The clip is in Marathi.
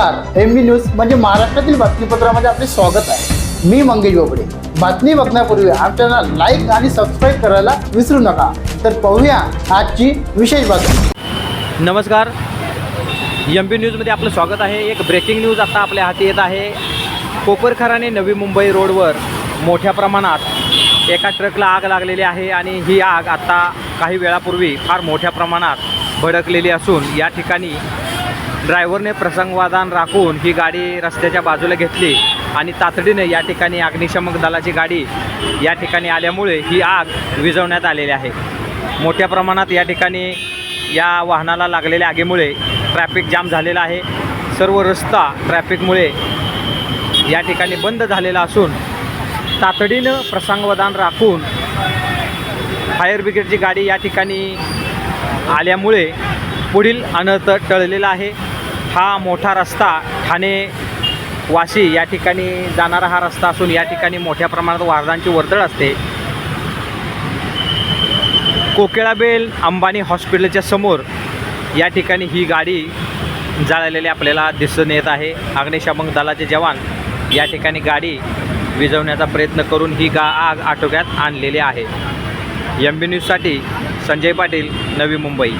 नमस्कार. एम बी न्यूज म्हणजे महाराष्ट्रातील बातमीपत्रामध्ये आपले स्वागत आहे. मी मंगेश बोबडे. बातमी बघण्यापूर्वी आमच्या लाईक आणि सबस्क्राईब करायला विसरू नका. तर पाहूया आजची विशेष बातमी. नमस्कार. एम बी न्यूजमध्ये आपलं स्वागत आहे. एक ब्रेकिंग न्यूज आता आपल्या हाती येत आहे. कोपरखराने नवी मुंबई रोडवर मोठ्या प्रमाणात एका ट्रकला आग लागलेली आहे आणि ही आग आत्ता काही वेळापूर्वी फार मोठ्या प्रमाणात भडकलेली असून या ठिकाणी ड्रायव्हरने प्रसंगवादान राखून ही गाडी रस्त्याच्या बाजूला घेतली आणि तातडीने या ठिकाणी अग्निशमक दलाची गाडी या ठिकाणी आल्यामुळे ही आग विझवण्यात आलेली आहे. मोठ्या प्रमाणात या ठिकाणी या वाहनाला लागलेल्या आगीमुळे ट्रॅफिक जाम झालेला आहे. सर्व रस्ता ट्रॅफिकमुळे या ठिकाणी बंद झालेला असून तातडीनं प्रसंगवधान राखून फायर ब्रिगेडची गाडी या ठिकाणी आल्यामुळे पुढील अनर्थ टळलेला आहे. हा मोठा रस्ता ठाणे वाशी या ठिकाणी जाणारा हा रस्ता असून या ठिकाणी मोठ्या प्रमाणात वारदांची वर्दळ असते. कोकिळाबेल अंबानी हॉस्पिटलच्या समोर या ठिकाणी ही गाडी जाळलेली आपल्याला दिसून येत आहे. अग्निशामक दलाचे जवान या ठिकाणी गाडी विझवण्याचा प्रयत्न करून ही गा आग आटोक्यात आणलेली आहे. एम बी न्यूजसाठी संजय पाटील नवी मुंबई.